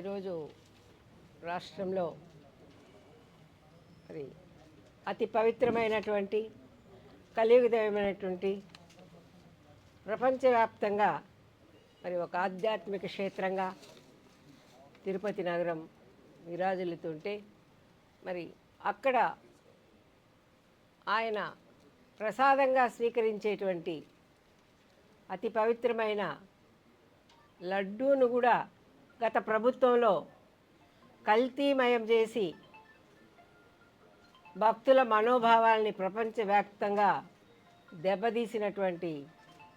ఈరోజు రాష్ట్రంలో మరి అతి పవిత్రమైనటువంటి కలియుగదమైనటువంటి ప్రపంచవ్యాప్తంగా మరి ఒక ఆధ్యాత్మిక క్షేత్రంగా తిరుపతి నగరం విరాజిల్లుతుంటే మరి అక్కడ ఆయన ప్రసాదంగా స్వీకరించేటువంటి అతి పవిత్రమైన లడ్డూను కూడా గత ప్రభుత్వంలో కల్తీమయం చేసి భక్తుల మనోభావాల్ని ప్రపంచవ్యాప్తంగా దెబ్బతీసినటువంటి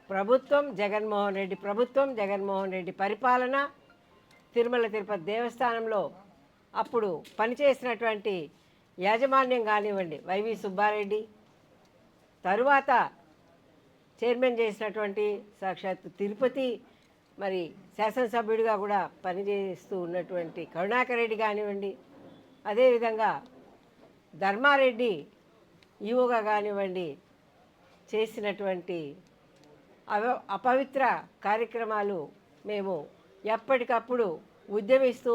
ప్రభుత్వం జగన్మోహన్ రెడ్డి ప్రభుత్వం జగన్మోహన్ రెడ్డి పరిపాలన తిరుమల తిరుపతి దేవస్థానంలో అప్పుడు పనిచేసినటువంటి యాజమాన్యం కానివ్వండి వైవి సుబ్బారెడ్డి తరువాత చైర్మన్ చేసినటువంటి సాక్షాత్ తిరుపతి మరి శాసనసభ్యుడిగా కూడా పనిచేస్తూ ఉన్నటువంటి కరుణాకర్ రెడ్డి కానివ్వండి అదేవిధంగా ధర్మారెడ్డి ఈవోగా కానివ్వండి చేసినటువంటి అవ అపవిత్ర కార్యక్రమాలు మేము ఎప్పటికప్పుడు ఉద్యమిస్తూ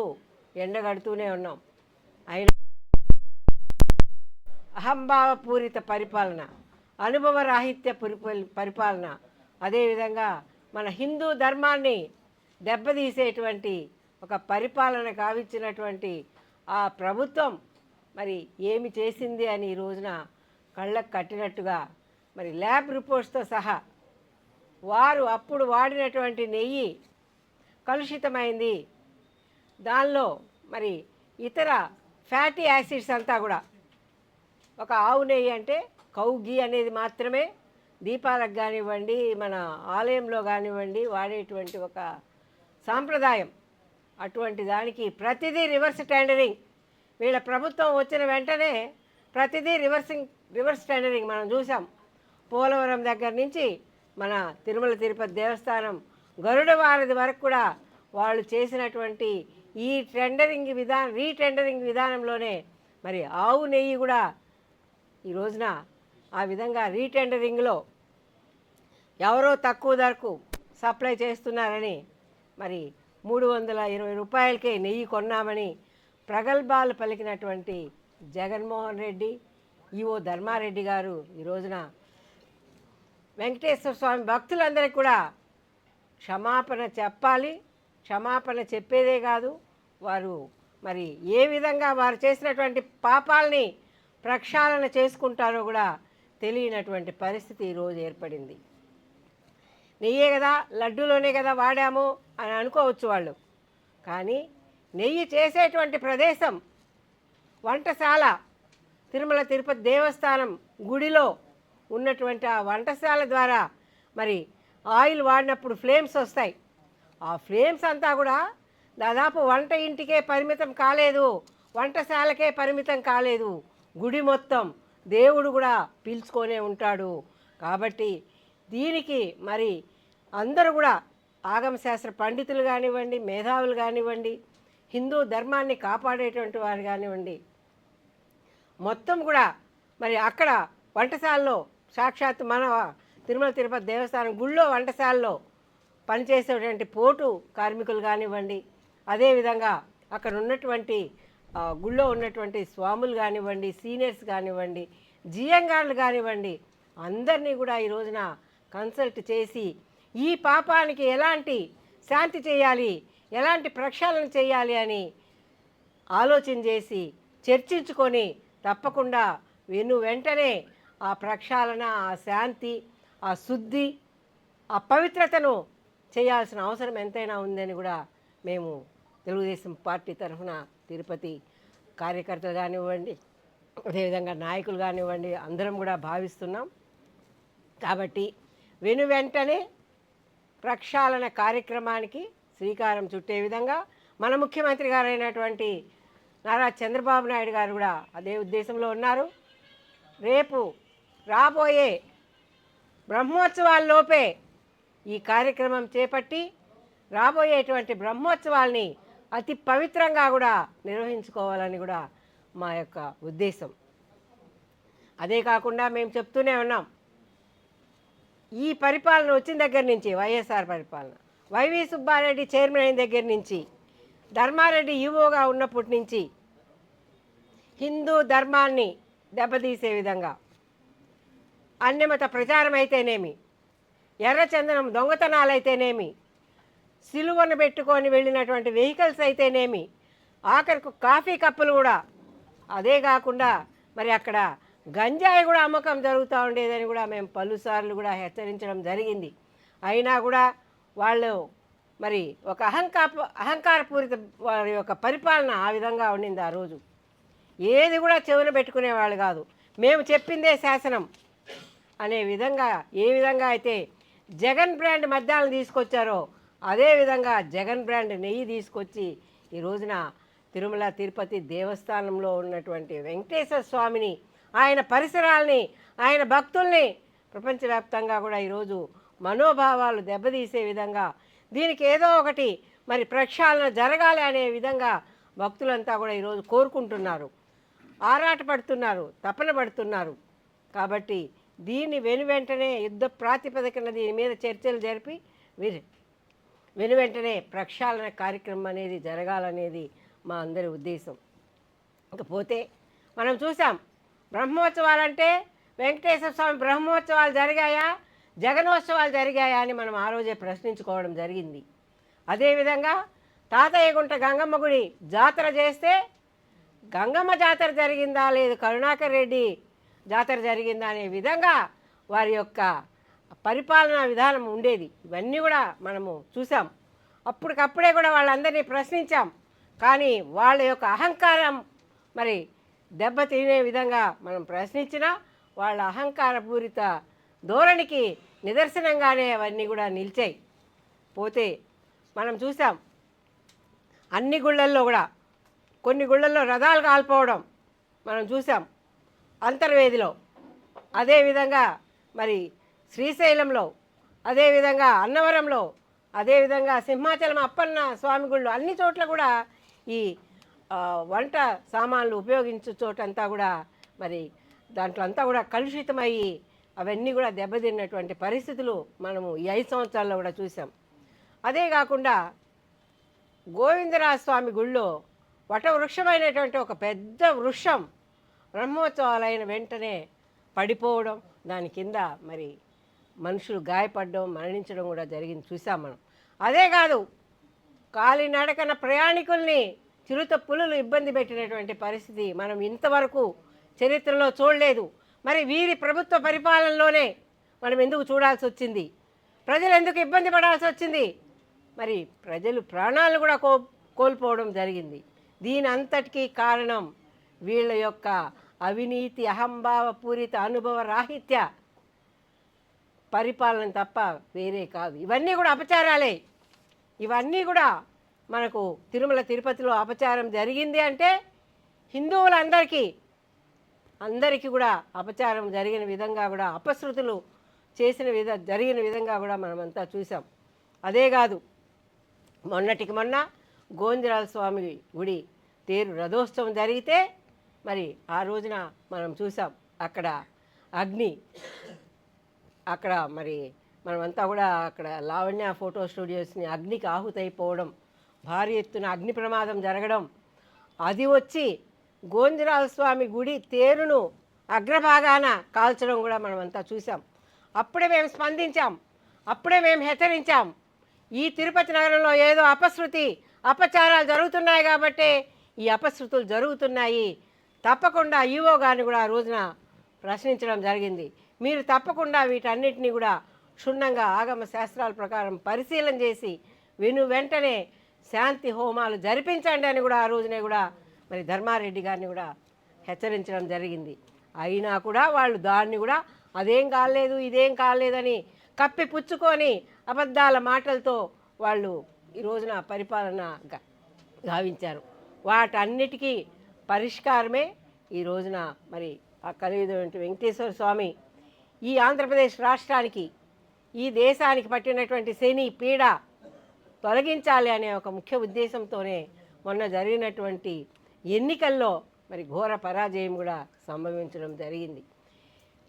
ఎండగడుతూనే ఉన్నాం. అయినా అహంభావపూరిత పరిపాలన అనుభవరాహిత్య పరిపల్ పరిపాలన అదేవిధంగా మన హిందూ ధర్మాన్ని దెబ్బతీసేటువంటి ఒక పరిపాలన కావిచ్చినటువంటి ఆ ప్రభుత్వం మరి ఏమి చేసింది అని ఈ రోజున కళ్ళకు కట్టినట్టుగా మరి ల్యాబ్ రిపోర్ట్స్తో సహా వారు అప్పుడు వాడినటువంటి నెయ్యి కలుషితమైంది. దానిలో మరి ఇతర ఫ్యాటీ యాసిడ్స్ అంతా కూడా. ఒక ఆవు నెయ్యి అంటే కౌ అనేది మాత్రమే దీపాలకు కానివ్వండి మన ఆలయంలో కానివ్వండి వాడేటువంటి ఒక సాంప్రదాయం. అటువంటి దానికి ప్రతిదీ రివర్స్ టెండరింగ్. వీళ్ళ ప్రభుత్వం వచ్చిన వెంటనే ప్రతిదీ రివర్సింగ్ రివర్స్ టెండరింగ్ మనం చూసాం. పోలవరం దగ్గర నుంచి మన తిరుమల తిరుపతి దేవస్థానం గరుడ వారధి వరకు కూడా వాళ్ళు చేసినటువంటి ఈ టెండరింగ్ విధానం రీటెండరింగ్ విధానంలోనే మరి ఆవు నెయ్యి కూడా ఈ రోజున ఆ విధంగా రీటెండరింగ్లో ఎవరో తక్కువ ధరకు సప్లై చేస్తున్నారని మరి మూడు వందల ఇరవై రూపాయలకే నెయ్యి కొన్నామని ప్రగల్భాలు పలికినటువంటి జగన్మోహన్ రెడ్డి ఈవో ధర్మారెడ్డి గారు ఈ రోజున వెంకటేశ్వర స్వామి భక్తులందరికీ కూడా క్షమాపణ చెప్పాలి. క్షమాపణ చెప్పేదే కాదు వారు మరి ఏ విధంగా వారు చేసినటువంటి పాపాలని ప్రక్షాళన చేసుకుంటారో కూడా తెలియనటువంటి పరిస్థితి ఈరోజు ఏర్పడింది. నెయ్యే కదా లడ్డూలోనే కదా వాడాము అని అనుకోవచ్చు వాళ్ళు. కానీ నెయ్యి చేసేటువంటి ప్రదేశం వంటశాల తిరుమల తిరుపతి దేవస్థానం గుడిలో ఉన్నటువంటి ఆ వంటశాల ద్వారా మరి ఆయిల్ వాడినప్పుడు ఫ్లేమ్స్ వస్తాయి. ఆ ఫ్లేమ్స్ అంతా కూడా దాదాపు వంట ఇంటికే పరిమితం కాలేదు వంటశాలకే పరిమితం కాలేదు గుడి మొత్తం దేవుడు కూడా పీల్చుకొనే ఉంటాడు. కాబట్టి దీనికి మరి అందరూ కూడా ఆగమశాస్త్ర పండితులు కానివ్వండి మేధావులు కానివ్వండి హిందూ ధర్మాన్ని కాపాడేటువంటి వారు కానివ్వండి మొత్తం కూడా మరి అక్కడ వంటశాలలో సాక్షాత్ మన తిరుమల తిరుపతి దేవస్థానం గుళ్ళో వంటశాలలో పనిచేసేటువంటి పోటు కార్మికులు కానివ్వండి అదేవిధంగా అక్కడ ఉన్నటువంటి గుళ్ళో ఉన్నటువంటి స్వాములు కానివ్వండి సీనియర్స్ కానివ్వండి జియంగాళ్ళు కానివ్వండి అందరినీ కూడా ఈ రోజున కన్సల్ట్ చేసి ఈ పాపానికి ఎలాంటి శాంతి చేయాలి ఎలాంటి ప్రక్షాళన చేయాలి అని ఆలోచన చేసి చర్చించుకొని తప్పకుండా వెను వెంటనే ఆ ప్రక్షాళన ఆ శాంతి ఆ శుద్ధి ఆ పవిత్రతను చేయాల్సిన అవసరం ఎంతైనా ఉందని కూడా మేము తెలుగుదేశం పార్టీ తరఫున తిరుపతి కార్యకర్తలు కానివ్వండి అదేవిధంగా నాయకులు కానివ్వండి అందరం కూడా భావిస్తున్నాం. కాబట్టి వెను వెంటనే ప్రక్షాళన కార్యక్రమానికి శ్రీకారం చుట్టే విధంగా మన ముఖ్యమంత్రి గారైనటువంటి నారా చంద్రబాబు నాయుడు గారు కూడా అదే ఉద్దేశంలో ఉన్నారు. రేపు రాబోయే బ్రహ్మోత్సవాల్లోపే ఈ కార్యక్రమం చేపట్టి రాబోయేటువంటి బ్రహ్మోత్సవాల్ని అతి పవిత్రంగా కూడా నిర్వహించుకోవాలని కూడా మా యొక్క ఉద్దేశం. అదే కాకుండా మేము చెప్తూనే ఉన్నాం. ఈ పరిపాలన వచ్చిన దగ్గర నుంచి వైఎస్ఆర్ పరిపాలన వైవి సుబ్బారెడ్డి చైర్మన్ అయిన దగ్గర నుంచి ధర్మారెడ్డి ఈవోగా ఉన్నప్పటి నుంచి హిందూ ధర్మాన్ని దెబ్బతీసే విధంగా అన్యమత ప్రచారం అయితేనేమి ఎర్రచందనం దొంగతనాలైతేనేమి సిలువను పెట్టుకొని వెళ్ళినటువంటి వెహికల్స్ అయితేనేమి? ఆఖరికి కాఫీ కప్పులు కూడా. అదే కాకుండా మరి అక్కడ గంజాయి కూడా అమ్మకం జరుగుతూ ఉండేదని కూడా మేము పలుసార్లు కూడా హెచ్చరించడం జరిగింది. అయినా కూడా వాళ్ళు మరి ఒక అహంకార అహంకారపూరిత వారి యొక్క పరిపాలన ఆ విధంగా ఉండింది ఆ రోజు. ఏది కూడా చెవిన పెట్టుకునేవాళ్ళు కాదు. మేము చెప్పిందే శాసనం అనే విధంగా ఏ విధంగా అయితే జగన్ బ్రాండ్ మద్యాలను తీసుకొచ్చారో అదేవిధంగా జగన్ బ్రాండ్ నెయ్యి తీసుకొచ్చి ఈ రోజున తిరుమల తిరుపతి దేవస్థానంలో ఉన్నటువంటి వెంకటేశ్వర స్వామిని ఆయన పరిసరాల్ని ఆయన భక్తుల్ని ప్రపంచవ్యాప్తంగా కూడా ఈరోజు మనోభావాలు దెబ్బతీసే విధంగా దీనికి ఏదో ఒకటి మరి ప్రక్షాళన జరగాలి అనే విధంగా భక్తులంతా కూడా ఈరోజు కోరుకుంటున్నారు. ఆరాటపడుతున్నారు తపన పడుతున్నారు. కాబట్టి దీన్ని వెను వెంటనే యుద్ధ ప్రాతిపదికన దీని మీద చర్చలు జరిపి వీరి వెను వెంటనే ప్రక్షాళన కార్యక్రమం అనేది జరగాలనేది మా అందరి ఉద్దేశం. ఇకపోతే మనం చూసాం బ్రహ్మోత్సవాలంటే వెంకటేశ్వర స్వామి బ్రహ్మోత్సవాలు జరిగాయా జగనోత్సవాలు జరిగాయా అని మనం ఆ రోజే ప్రశ్నించుకోవడం జరిగింది. అదేవిధంగా తాతయ్యగుంట గంగమ్మ గుడి జాతర చేస్తే గంగమ్మ జాతర జరిగిందా లేదు కరుణాకర్ రెడ్డి జాతర జరిగిందా అనే విధంగా వారి యొక్క పరిపాలనా విధానం ఉండేది. ఇవన్నీ కూడా మనము చూసాం అప్పటికప్పుడే కూడా వాళ్ళందరినీ ప్రశ్నించాం. కానీ వాళ్ళ యొక్క అహంకారం మరి దెబ్బ తినే విధంగా మనం ప్రశ్నించినా వాళ్ళ అహంకారపూరిత ధోరణికి నిదర్శనంగానే అవన్నీ కూడా నిలిచాయి. పోతే మనం చూసాం అన్ని గుళ్ళల్లో కూడా కొన్ని గుళ్ళల్లో రథాలు కాల్పోవడం మనం చూసాం అంతర్వేదిలో. అదేవిధంగా మరి శ్రీశైలంలో అదేవిధంగా అన్నవరంలో అదేవిధంగా సింహాచలం అప్పన్న స్వామి గుళ్ళు అన్ని చోట్ల కూడా ఈ వంట సామాన్లు ఉపయోగించే చోటంతా కూడా మరి దాంట్లో అంతా కూడా కలుషితమయ్యి అవన్నీ కూడా దెబ్బతిన్నటువంటి పరిస్థితులు మనము ఈ ఐదు సంవత్సరాల్లో కూడా చూసాం అదే కాకుండా గోవిందరాజ స్వామి గుళ్ళో వటవృక్షమైనటువంటి ఒక పెద్ద వృక్షం బ్రహ్మోత్సవాలైన వెంటనే పడిపోవడం దాని కింద మరి మనుషులు గాయపడడం మరణించడం కూడా జరిగింది. చూసాం మనం. అదే కాదు కాలినడకన ప్రయాణికుల్ని చిరుత పులులు ఇబ్బంది పెట్టినటువంటి పరిస్థితి మనం ఇంతవరకు చరిత్రలో చూడలేదు. మరి వీరి ప్రభుత్వ పరిపాలనలోనే మనం ఎందుకు చూడాల్సి వచ్చింది? ప్రజలు ఎందుకు ఇబ్బంది పడాల్సి వచ్చింది? మరి ప్రజలు ప్రాణాలు కూడా కో కోల్పోవడం జరిగింది. దీని అంతటికీ కారణం వీళ్ళ యొక్క అవినీతి అహంభావ పూరిత అనుభవ రాహిత్య పరిపాలన తప్ప వేరే కాదు. ఇవన్నీ కూడా అపచారాలే. ఇవన్నీ కూడా మనకు తిరుమల తిరుపతిలో అపచారం జరిగింది అంటే హిందువులందరికీ అందరికీ కూడా అపచారం జరిగిన విధంగా కూడా అపశృతులు చేసిన విధ జరిగిన విధంగా కూడా మనమంతా చూసాం అదే కాదు మొన్నటికి మొన్న గోంజరాల స్వామి గుడి తేరు రథోత్సవం జరిగితే మరి ఆ రోజున మనం చూసాం అక్కడ అగ్ని అక్కడ మరి మనమంతా కూడా అక్కడ లావణ్య ఫోటో స్టూడియోస్ని అగ్నికి ఆహుతైపోవడం భారీ ఎత్తున అగ్ని ప్రమాదం జరగడం అది వచ్చి గోంజరాల స్వామి గుడి తేరును అగ్రభాగాన కాల్చడం కూడా మనమంతా చూసాం అప్పుడే మేము స్పందించాం అప్పుడే మేము హెచ్చరించాం. ఈ తిరుపతి నగరంలో ఏదో అపశృతి అపచారాలు జరుగుతున్నాయి కాబట్టే ఈ అపశృతులు జరుగుతున్నాయి. తప్పకుండా ఈవో గారిని కూడా ఆ రోజున ప్రశ్నించడం జరిగింది. మీరు తప్పకుండా వీటన్నిటిని కూడా క్షుణ్ణంగా ఆగమ శాస్త్రాల ప్రకారం పరిశీలన చేసి విను వెంటనే శాంతి హోమాలు జరిపించండి అని కూడా ఆ రోజునే కూడా మరి ధర్మారెడ్డి గారిని కూడా హెచ్చరించడం జరిగింది. అయినా కూడా వాళ్ళు దాన్ని కూడా అదేం కాలేదు ఇదేం కాలేదని కప్పి పుచ్చుకొని అబద్ధాల మాటలతో వాళ్ళు ఈ రోజున పరిపాలన గా- గావించారు. వాటన్నిటికీ పరిష్కారమే ఈ రోజున మరి ఆ కలియుగటువంటి వెంకటేశ్వర స్వామి ఈ ఆంధ్రప్రదేశ్ రాష్ట్రానికి ఈ దేశానికి పట్టినటువంటి శని పీడ తొలగించాలి అనే ఒక ముఖ్య ఉద్దేశంతోనే మొన్న జరిగినటువంటి ఎన్నికల్లో మరి ఘోర పరాజయం కూడా సంభవించడం జరిగింది.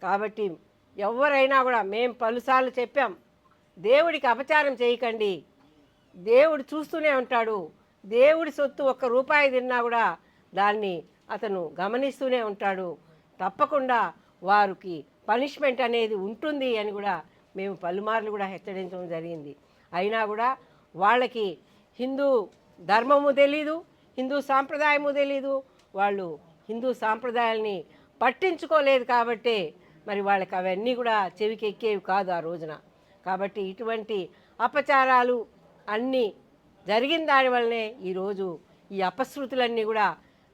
కాబట్టి ఎవరైనా కూడా మేము పలుసార్లు చెప్పాం దేవుడికి అపచారం చేయకండి దేవుడు చూస్తూనే ఉంటాడు దేవుడి సొత్తు ఒక్క రూపాయి తిన్నా కూడా దాన్ని అతను గమనిస్తూనే ఉంటాడు తప్పకుండా వారికి పనిష్మెంట్ అనేది ఉంటుంది అని కూడా మేము పలుమార్లు కూడా హెచ్చరించడం జరిగింది. అయినా కూడా వాళ్ళకి హిందూ ధర్మము తెలీదు హిందూ సాంప్రదాయము తెలీదు వాళ్ళు హిందూ సాంప్రదాయాల్ని పట్టించుకోలేదు కాబట్టే మరి వాళ్ళకి అవన్నీ కూడా చెవికి ఎక్కేవి కాదు ఆ రోజున. కాబట్టి ఇటువంటి అపచారాలు అన్నీ జరిగిన దాని వల్లనే ఈరోజు ఈ అపశృతులన్నీ కూడా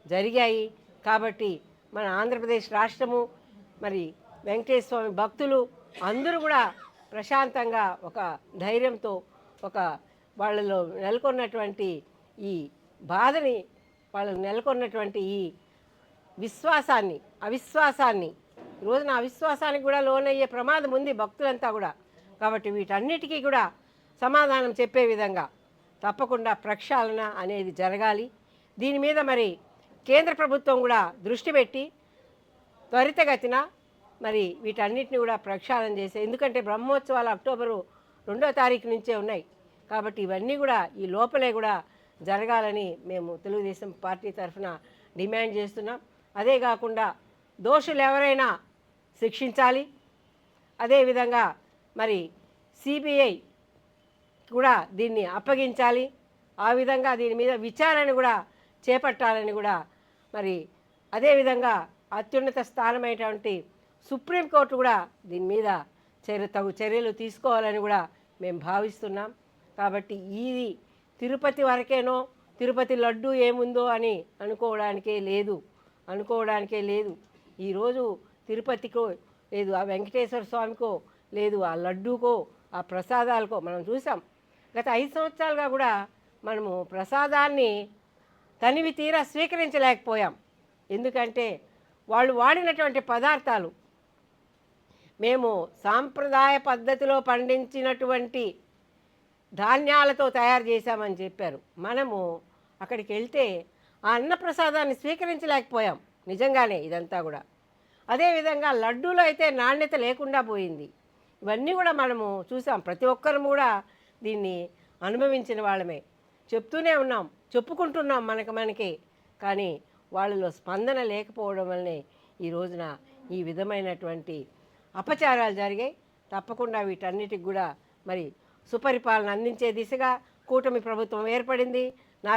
జరిగాయి. కాబట్టి మన ఆంధ్రప్రదేశ్ రాష్ట్రము మరి వెంకటేశ్వర స్వామి భక్తులు అందరూ కూడా ప్రశాంతంగా ఒక ధైర్యంతో ఒక వాళ్ళలో నెలకొన్నటువంటి ఈ బాధని వాళ్ళు నెలకొన్నటువంటి ఈ విశ్వాసాన్ని అవిశ్వాసాన్ని రోజున అవిశ్వాసానికి కూడా లోనయ్యే ప్రమాదం ఉంది భక్తులంతా కూడా. కాబట్టి వీటన్నిటికీ కూడా సమాధానం చెప్పే విధంగా తప్పకుండా ప్రక్షాళన అనేది జరగాలి. దీని మీద మరి కేంద్ర ప్రభుత్వం కూడా దృష్టి పెట్టి త్వరితగతిన మరి వీటన్నిటిని కూడా ప్రక్షాళన చేసే ఎందుకంటే బ్రహ్మోత్సవాలు అక్టోబరు రెండో తారీఖు నుంచే ఉన్నాయి. కాబట్టి ఇవన్నీ కూడా ఈ లోపలే కూడా జరగాలని మేము తెలుగుదేశం పార్టీ తరఫున డిమాండ్ చేస్తున్నాం. అదే కాకుండా దోషులు ఎవరైనా శిక్షించాలి. అదేవిధంగా మరి సిబిఐ కూడా దీన్ని అప్పగించాలి. ఆ విధంగా దీని మీద విచారణ కూడా చేపట్టాలని కూడా మరి అదేవిధంగా అత్యున్నత స్థానమైనటువంటి సుప్రీంకోర్టు కూడా దీని మీద చర్య తగు చర్యలు తీసుకోవాలని కూడా మేము భావిస్తున్నాం. కాబట్టి ఇది తిరుపతి వరకేనో తిరుపతి లడ్డు ఏముందో అని అనుకోవడానికే లేదు. అనుకోవడానికే లేదు. ఈరోజు తిరుపతికో లేదు ఆ వెంకటేశ్వర స్వామికో లేదు ఆ లడ్డూకో ఆ ప్రసాదాలకో మనం చూసాం. గత ఐదు సంవత్సరాలుగా కూడా మనము ప్రసాదాన్ని తనివి తీరా స్వీకరించలేకపోయాం. ఎందుకంటే వాళ్ళు వాడినటువంటి పదార్థాలు మేము సాంప్రదాయ పద్ధతిలో పండించినటువంటి ధాన్యాలతో తయారు చేశామని చెప్పారు. మనము అక్కడికి వెళ్తే ఆ అన్నప్రసాదాన్ని స్వీకరించలేకపోయాం. నిజంగానే ఇదంతా కూడా. అదేవిధంగా లడ్డూలో అయితే నాణ్యత లేకుండా పోయింది. ఇవన్నీ కూడా మనము చూసాం. ప్రతి ఒక్కరు కూడా దీన్ని అనుభవించిన వాళ్ళమే. చెప్తూనే ఉన్నాం. చెప్పుకుంటున్నాం మనకి మనకి. కానీ వాళ్ళలో స్పందన లేకపోవడం వల్లనే ఈ రోజున ఈ విధమైనటువంటి అపచారాలు జరిగాయి. తప్పకుండా వీటన్నిటికి కూడా మరి సుపరిపాలన అందించే దిశగా కూటమి ప్రభుత్వం ఏర్పడింది.